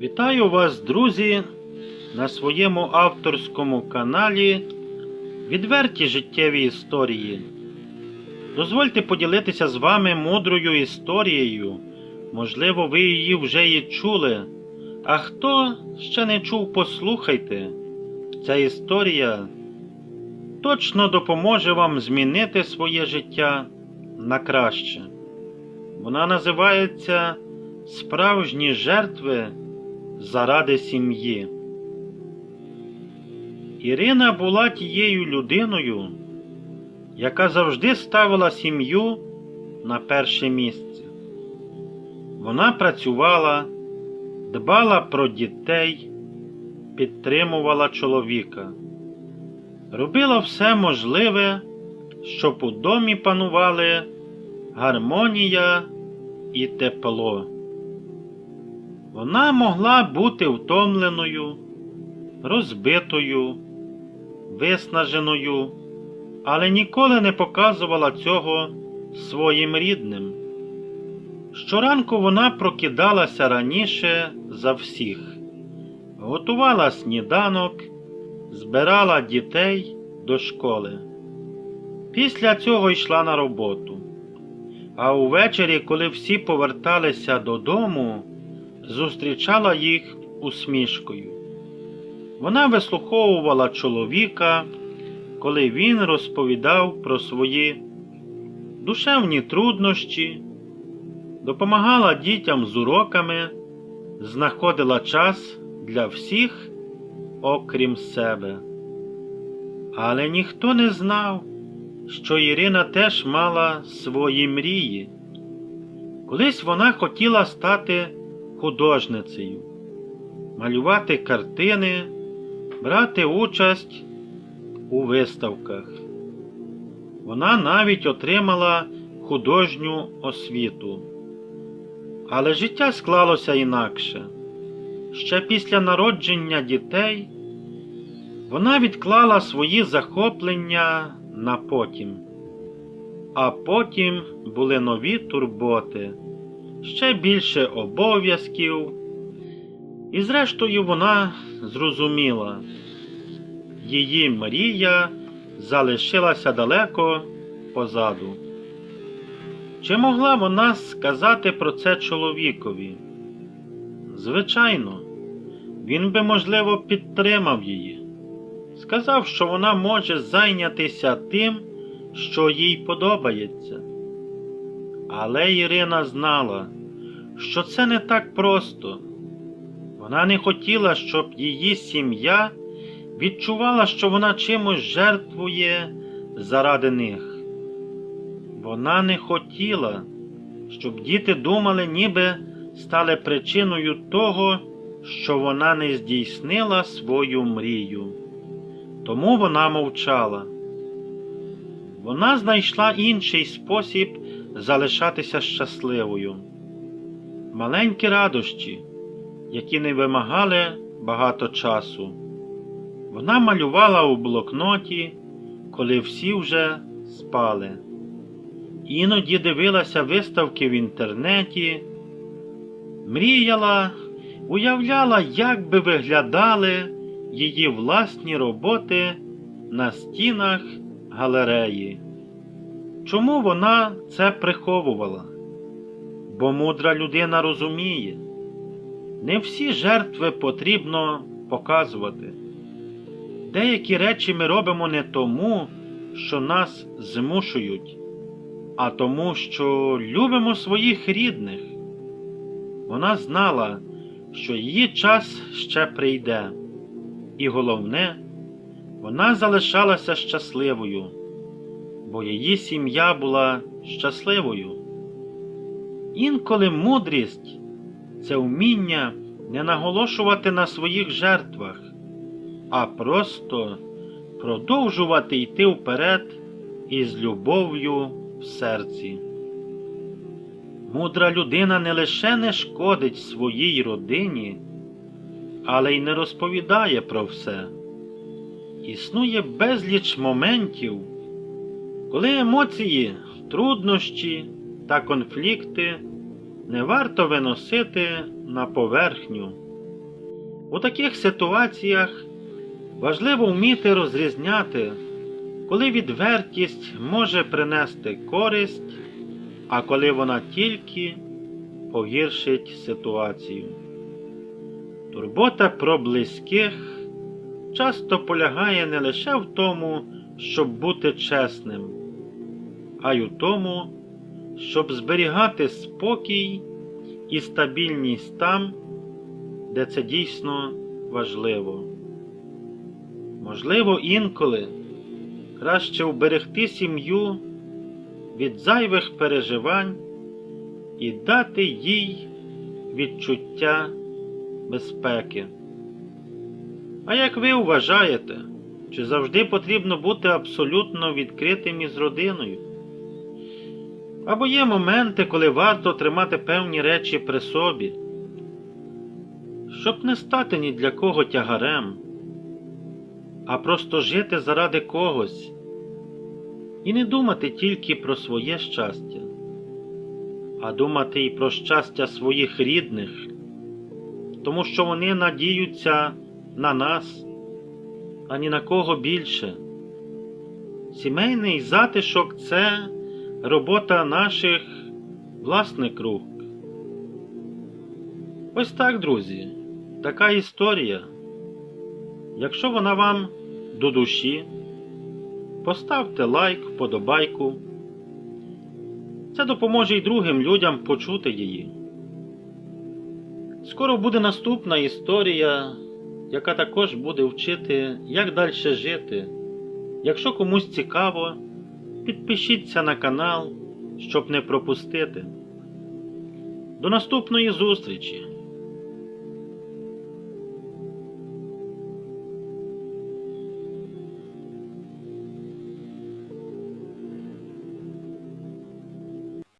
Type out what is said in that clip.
Вітаю вас, друзі, на своєму авторському каналі Відверті життєві історії. Дозвольте поділитися з вами мудрою історією. Можливо, ви її вже і чули. А хто ще не чув, послухайте. Ця історія точно допоможе вам змінити своє життя на краще. Вона називається Справжні жертви заради сім'ї. Ірина була тією людиною, яка завжди ставила сім'ю на перше місце. Вона працювала, дбала про дітей, підтримувала чоловіка, робила все можливе, щоб у домі панували гармонія і тепло. Вона могла бути втомленою, розбитою, виснаженою, але ніколи не показувала цього своїм рідним. Щоранку вона прокидалася раніше за всіх, готувала сніданок, збирала дітей до школи. Після цього йшла на роботу. А увечері, коли всі поверталися додому, зустрічала їх усмішкою. Вона вислуховувала чоловіка, коли він розповідав про свої душевні труднощі, допомагала дітям з уроками, знаходила час для всіх, окрім себе. Але ніхто не знав, що Ірина теж мала свої мрії. Колись вона хотіла стати художницею, малювати картини, брати участь у виставках. Вона навіть отримала художню освіту. Але життя склалося інакше. Ще після народження дітей вона відклала свої захоплення на потім. А потім були нові турботи ще більше обов'язків, і зрештою вона зрозуміла, її мрія залишилася далеко позаду. Чи могла вона сказати про це чоловікові? Звичайно, він би, можливо, підтримав її, сказав, що вона може зайнятися тим, що їй подобається. Але Ірина знала, що це не так просто. Вона не хотіла, щоб її сім'я відчувала, що вона чимось жертвує заради них. Вона не хотіла, щоб діти думали, ніби стали причиною того, що вона не здійснила свою мрію. Тому вона мовчала. Вона знайшла інший спосіб залишатися щасливою. Маленькі радощі, які не вимагали багато часу. Вона малювала у блокноті, коли всі вже спали. Іноді дивилася виставки в інтернеті, мріяла, уявляла, як би виглядали її власні роботи на стінах галереї. Чому вона це приховувала? Бо мудра людина розуміє, не всі жертви потрібно показувати. Деякі речі ми робимо не тому, що нас змушують, а тому, що любимо своїх рідних. Вона знала, що її час ще прийде, і головне, вона залишалася щасливою бо її сім'я була щасливою. Інколи мудрість це вміння не наголошувати на своїх жертвах, а просто продовжувати йти вперед із любов'ю в серці. Мудра людина не лише не шкодить своїй родині, але й не розповідає про все. Існує безліч моментів, коли емоції, труднощі та конфлікти не варто виносити на поверхню. У таких ситуаціях важливо вміти розрізняти, коли відвертість може принести користь, а коли вона тільки погіршить ситуацію. Турбота про близьких часто полягає не лише в тому, щоб бути чесним, а й у тому, щоб зберігати спокій і стабільність там, де це дійсно важливо. Можливо, інколи краще вберегти сім'ю від зайвих переживань і дати їй відчуття безпеки. А як ви вважаєте, чи завжди потрібно бути абсолютно відкритим із родиною? Або є моменти, коли варто тримати певні речі при собі, щоб не стати ні для кого тягарем, а просто жити заради когось і не думати тільки про своє щастя, а думати і про щастя своїх рідних, тому що вони надіються на нас, а ні на кого більше. Сімейний затишок це робота наших власних рук. Ось так, друзі, така історія. Якщо вона вам до душі, поставте лайк, вподобайку. Це допоможе й другим людям почути її. Скоро буде наступна історія, яка також буде вчити, як далі жити. Якщо комусь цікаво, підпишіться на канал, щоб не пропустити. До наступної зустрічі!